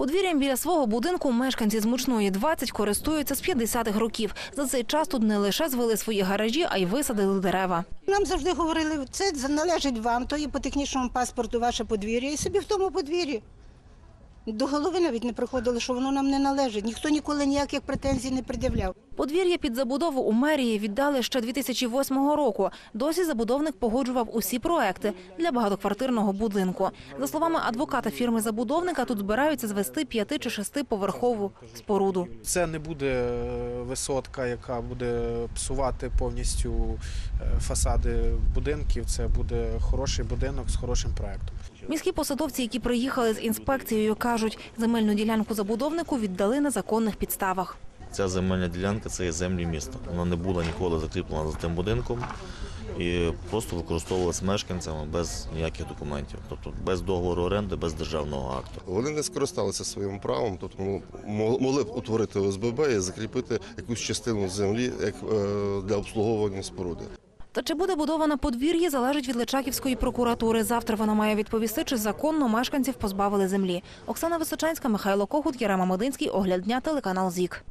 Подвір'ям біля свого будинку мешканці з мучної 20 користуються з 50-х років. За цей час тут не лише звели свої гаражі, а й висадили дерева. Нам завжди говорили, це належить вам, то є по технічному паспорту ваше подвір'я, і собі в тому подвір'ї. До голови навіть не приходило, що воно нам не належить. Ніхто ніколи ніяких претензій не пред'являв. Подвір'я під забудову у мерії віддали ще 2008 року. Досі забудовник погоджував усі проекти для багатоквартирного будинку. За словами адвоката фірми забудовника, тут збираються звести п'яти чи шестиповерхову споруду. Це не буде е, висотка, яка буде псувати повністю е, фасади будинків. Це буде хороший будинок з хорошим проектом. Міські посадовці, які приїхали з інспекцією, кажуть, земельну ділянку забудовнику віддали на законних підставах. Ця земельна ділянка це є землі міста. Вона не була ніколи закріплена за тим будинком і просто використовувалася мешканцями без ніяких документів, тобто без договору оренди, без державного акту. Вони не скористалися своїм правом, тобто мо- мо- могли б утворити ОСББ і закріпити якусь частину землі як е, для обслуговування споруди. Та чи буде будована подвір'я, залежить від Личаківської прокуратури. Завтра вона має відповісти, чи законно мешканців позбавили землі. Оксана Височанська, Михайло Когут, Ярема Модинський. Огляд дня, телеканал ЗІК.